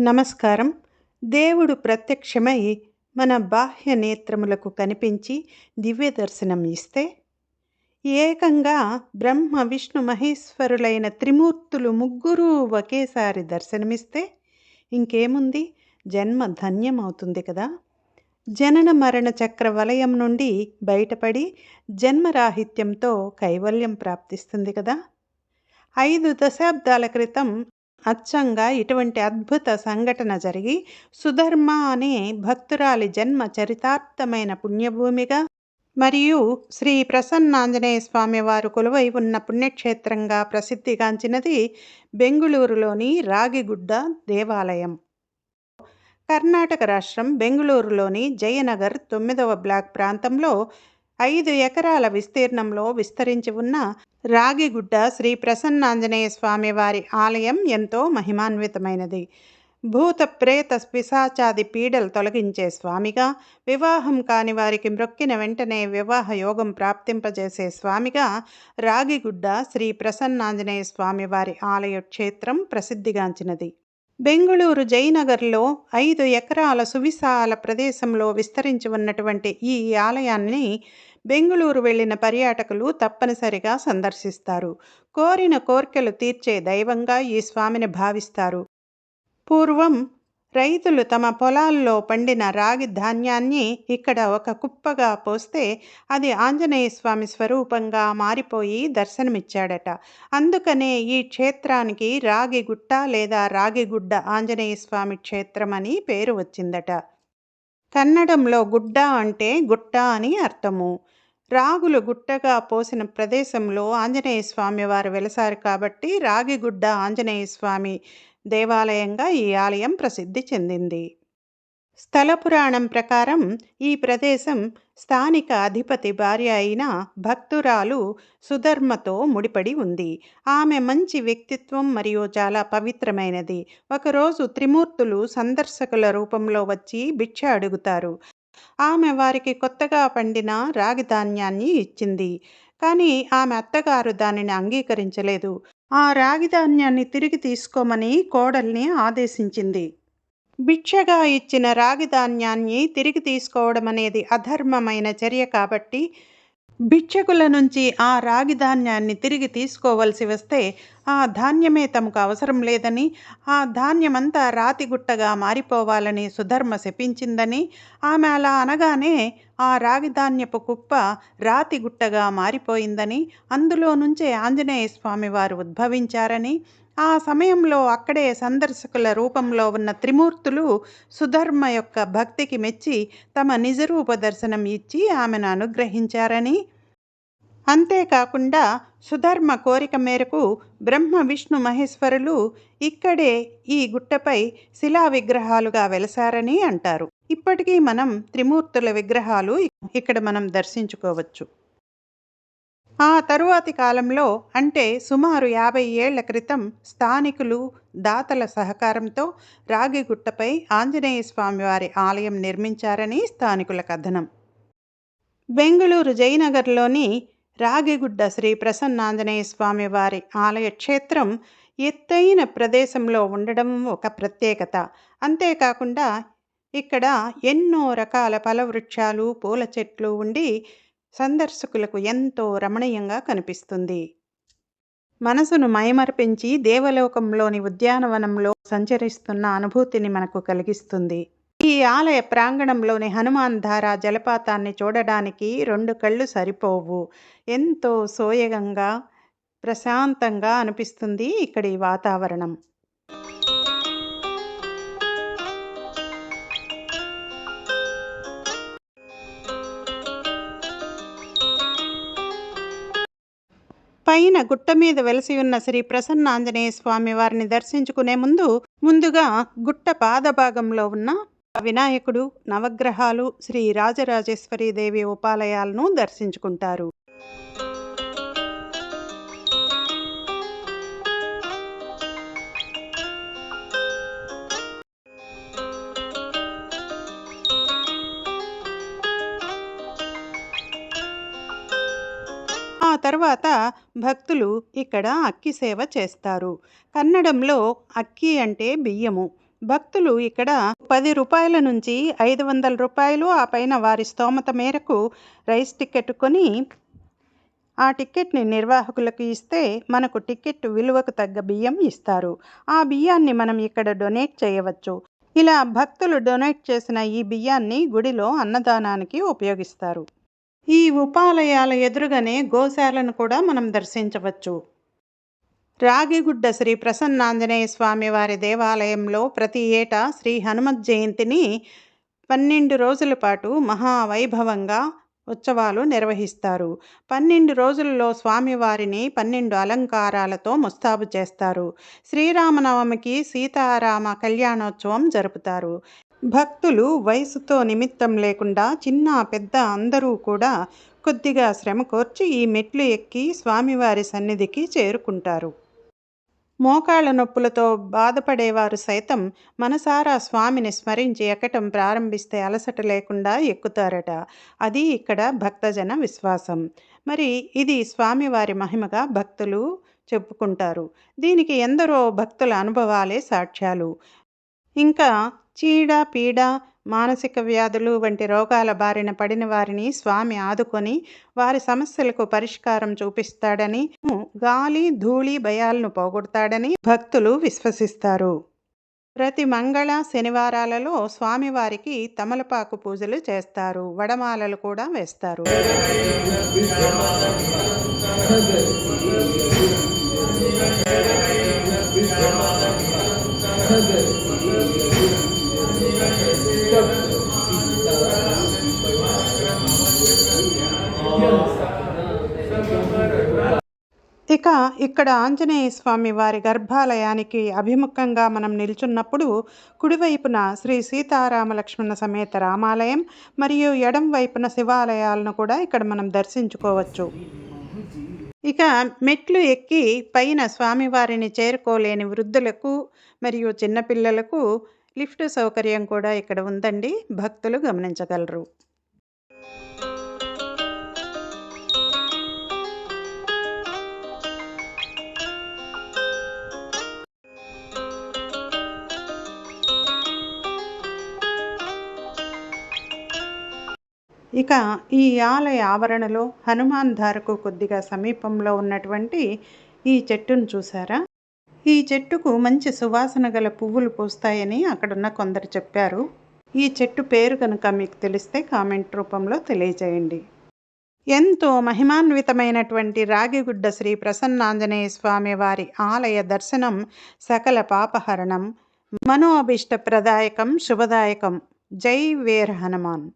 నమస్కారం. దేవుడు ప్రత్యక్షమై మన బాహ్య నేత్రములకు కనిపించి దివ్య దర్శనం ఇస్తే ఏకంగా బ్రహ్మ విష్ణు మహేశ్వరులైన త్రిమూర్తులు ముగ్గురు ఒకేసారి దర్శనమిస్తే ఇంకేముంది? జన్మ ధన్యమవుతుంది కదా. జనన మరణ చక్ర వలయం నుండి బయటపడి జన్మరాహిత్యంతో కైవల్యం ప్రాప్తిస్తుంది కదా. ఐదు దశాబ్దాల క్రితం అచ్చంగా ఇటువంటి అద్భుత సంఘటన జరిగి సుధర్మ అనే భక్తురాలి జన్మ చరితార్థమైన పుణ్యభూమిగా మరియు శ్రీ ప్రసన్నాంజనేయ స్వామి వారు కొలువై ఉన్న పుణ్యక్షేత్రంగా ప్రసిద్ధిగాంచినది బెంగుళూరులోని రాగిగుడ్డ దేవాలయం. కర్ణాటక రాష్ట్రం బెంగుళూరులోని జయనగర్ తొమ్మిదవ బ్లాక్ ప్రాంతంలో ఐదు ఎకరాల విస్తీర్ణంలో విస్తరించి ఉన్న రాగిగుడ్డ శ్రీ ప్రసన్నాంజనేయ స్వామి వారి ఆలయం ఎంతో మహిమాన్వితమైనది. భూత ప్రేత పిశాచాది పీడలు తొలగించే స్వామిగా వివాహం కాని వారికి మ్రొక్కిన వెంటనే వివాహ యోగం ప్రాప్తింపజేసే స్వామిగా రాగిగుడ్డ శ్రీ ప్రసన్నాంజనేయ స్వామి వారి ఆలయ క్షేత్రం ప్రసిద్ధిగాంచినది. బెంగుళూరు జయనగర్లో ఐదు ఎకరాల సువిశాల ప్రదేశంలో విస్తరించి ఉన్నటువంటి ఈ ఆలయాన్ని బెంగుళూరు వెళ్ళిన పర్యాటకులు తప్పనిసరిగా సందర్శిస్తారు. కోరిన కోర్కెలు తీర్చే దైవంగా ఈ స్వామిని భావిస్తారు. పూర్వం రైతులు తమ పొలాల్లో పండిన రాగి ధాన్యాన్ని ఇక్కడ ఒక కుప్పగా పోస్తే అది ఆంజనేయ స్వామి స్వరూపంగా మారిపోయి దర్శనమిచ్చాడట. అందుకనే ఈ క్షేత్రానికి రాగిగుట్ట లేదా రాగిగుడ్డ ఆంజనేయ స్వామి క్షేత్రం అని పేరు వచ్చిందట. కన్నడంలో గుడ్డ అంటే గుట్ట అని అర్థము. రాగులు గుట్టగా పోసిన ప్రదేశంలో ఆంజనేయ స్వామి వారు వెలసారు కాబట్టి రాగిగుడ్డ ఆంజనేయ స్వామి దేవాలయంగా ఈ ఆలయం ప్రసిద్ధి చెందింది. స్థల పురాణం ప్రకారం ఈ ప్రదేశం స్థానిక అధిపతి భార్య అయిన భక్తురాలు సుధర్మతో ముడిపడి ఉంది. ఆమె మంచి వ్యక్తిత్వం మరియు చాలా పవిత్రమైనది. ఒకరోజు త్రిమూర్తులు సందర్శకుల రూపంలో వచ్చి భిక్ష అడుగుతారు. ఆమె వారికి కొత్తగా పండిన రాగి ధాన్యాన్ని ఇచ్చింది. కానీ ఆమె అత్తగారు దానిని అంగీకరించలేదు. ఆ రాగి ధాన్యాన్ని తిరిగి తీసుకోమని కోడల్ని ఆదేశించింది. భిక్షగా ఇచ్చిన రాగి ధాన్యాన్ని తిరిగి తీసుకోవడం అనేది అధర్మమైన చర్య కాబట్టి భిక్షకుల నుంచి ఆ రాగి ధాన్యాన్ని తిరిగి తీసుకోవలసి వస్తే ఆ ధాన్యమే తమకు అవసరం లేదని ఆ ధాన్యమంతా రాతిగుట్టగా మారిపోవాలని సుధర్మ శపించిందని ఆమె అలా అనగానే ఆ రాగి ధాన్యపు కుప్ప రాతిగుట్టగా మారిపోయిందని అందులో నుంచే ఆంజనేయ స్వామి వారు ఉద్భవించారని ఆ సమయంలో అక్కడే సందర్శకుల రూపంలో ఉన్న త్రిమూర్తులు సుధర్మ యొక్క భక్తికి మెచ్చి తమ నిజరూప దర్శనం ఇచ్చి ఆమెను అనుగ్రహించారని. అంతేకాకుండా సుధర్మ కోరిక మేరకు బ్రహ్మ విష్ణు మహేశ్వరులు ఇక్కడే ఈ గుట్టపై శిలా విగ్రహాలుగా వెలసారని అంటారు. ఇప్పటికీ మనం త్రిమూర్తుల విగ్రహాలు ఇక్కడ మనం దర్శించుకోవచ్చు. ఆ తరువాతి కాలంలో అంటే సుమారు యాభై ఏళ్ళ క్రితం స్థానికులు దాతల సహకారంతో రాగిగుట్టపై ఆంజనేయ స్వామివారి ఆలయం నిర్మించారని స్థానికుల కథనం. బెంగళూరు జయనగర్లోని రాగిగుడ్డ శ్రీ ప్రసన్నాంజనేయ స్వామి వారి ఆలయ క్షేత్రం ఎత్తైన ప్రదేశంలో ఉండడం ఒక ప్రత్యేకత. అంతేకాకుండా ఇక్కడ ఎన్నో రకాల ఫలవృక్షాలు పూల చెట్లు ఉండి సందర్శకులకు ఎంతో రమణీయంగా కనిపిస్తుంది. మనసును మయమర్పించి దేవలోకంలోని ఉద్యానవనంలో సంచరిస్తున్న అనుభూతిని మనకు కలిగిస్తుంది. ఈ ఆలయ ప్రాంగణంలోని హనుమాన్ ధార జలపాతాన్ని చూడడానికి రెండు కళ్ళు సరిపోవు. ఎంతో సోయగంగా ప్రశాంతంగా అనిపిస్తుంది ఇక్కడి వాతావరణం. పైన గుట్ట మీద వెలసి ఉన్న శ్రీ ప్రసన్నాంజనేయ స్వామి వారిని దర్శించుకునే ముందు ముందుగా గుట్ట పాదభాగంలో ఉన్న వినాయకుడు నవగ్రహాలు శ్రీ రాజరాజేశ్వరి దేవి ఉపాలయాలను దర్శించుకుంటారు. తర్వాత భక్తులు ఇక్కడ అక్కి సేవ చేస్తారు. కన్నడంలో అక్కి అంటే బియ్యము. భక్తులు ఇక్కడ పది రూపాయల నుంచి ఐదు వందల రూపాయలు ఆ పైన వారి స్తోమత మేరకు రైస్ టికెట్ కొని ఆ టిక్కెట్ని నిర్వాహకులకు ఇస్తే మనకు టికెట్ విలువకు తగ్గ బియ్యం ఇస్తారు. ఆ బియ్యాన్ని మనం ఇక్కడ డొనేట్ చేయవచ్చు. ఇలా భక్తులు డొనేట్ చేసిన ఈ బియ్యాన్ని గుడిలో అన్నదానానికి ఉపయోగిస్తారు. ఈ ఉపాలయాల ఎదురుగానే గోశాలను కూడా మనం దర్శించవచ్చు. రాగిగుడ్డ శ్రీ ప్రసన్నాంజనేయ స్వామి వారి దేవాలయంలో ప్రతి ఏటా శ్రీ హనుమత్ జయంతిని పన్నెండు రోజుల పాటు మహావైభవంగా ఉత్సవాలు నిర్వహిస్తారు. పన్నెండు రోజుల్లో స్వామివారిని పన్నెండు అలంకారాలతో ముస్తాబు చేస్తారు. శ్రీరామనవమికి సీతారామ కళ్యాణోత్సవం జరుపుతారు. భక్తులు వయసుతో నిమిత్తం లేకుండా చిన్న పెద్ద అందరూ కూడా కొద్దిగా శ్రమ కోర్చి ఈ మెట్లు ఎక్కి స్వామివారి సన్నిధికి చేరుకుంటారు. మోకాళ్ళ నొప్పులతో బాధపడేవారు సైతం మనసారా స్వామిని స్మరించి ఎక్కటం ప్రారంభిస్తే అలసట లేకుండా ఎక్కుతారట. అది ఇక్కడ భక్తజన విశ్వాసం. మరి ఇది స్వామివారి మహిమగా భక్తులు చెప్పుకుంటారు. దీనికి ఎందరో భక్తుల అనుభవాలే సాక్ష్యాలు. ఇంకా చీడ పీడ మానసిక వ్యాధులు వంటి రోగాల బారిన పడిన వారిని స్వామి ఆదుకొని వారి సమస్యలకు పరిష్కారం చూపిస్తాడని గాలి ధూళి భయాలను పోగొడతాడని భక్తులు విశ్వసిస్తారు. ప్రతి మంగళ శనివారాలలో స్వామివారికి తమలపాకు పూజలు చేస్తారు. వడమాలలు కూడా వేస్తారు. ఇక ఇక్కడ ఆంజనేయ స్వామి వారి గర్భాలయానికి అభిముఖంగా మనం నిల్చున్నప్పుడు కుడివైపున శ్రీ సీతారామలక్ష్మణ సమేత రామాలయం మరియు ఎడం వైపున శివాలయాలను కూడా ఇక్కడ మనం దర్శించుకోవచ్చు. ఇక మెట్లు ఎక్కి పైన స్వామివారిని చేరుకోలేని వృద్ధులకు మరియు చిన్నపిల్లలకు లిఫ్ట్ సౌకర్యం కూడా ఇక్కడ ఉందండి. భక్తులు గమనించగలరు. ఇక ఈ ఆలయ ఆవరణలో హనుమాన్ ధారకు కొద్దిగా సమీపంలో ఉన్నటువంటి ఈ చెట్టును చూసారా ఈ చెట్టుకు మంచి సువాసన గల పువ్వులు పూస్తాయని అక్కడున్న కొందరు చెప్పారు. ఈ చెట్టు పేరు కనుక మీకు తెలిస్తే కామెంట్ రూపంలో తెలియజేయండి. ఎంతో మహిమాన్వితమైనటువంటి రాగిగుడ్డ శ్రీ ప్రసన్నాంజనేయ స్వామి వారి ఆలయ దర్శనం సకల పాపహరణం మనోభీష్టప్రదాయకం శుభదాయకం. జై వీర హనుమాన్.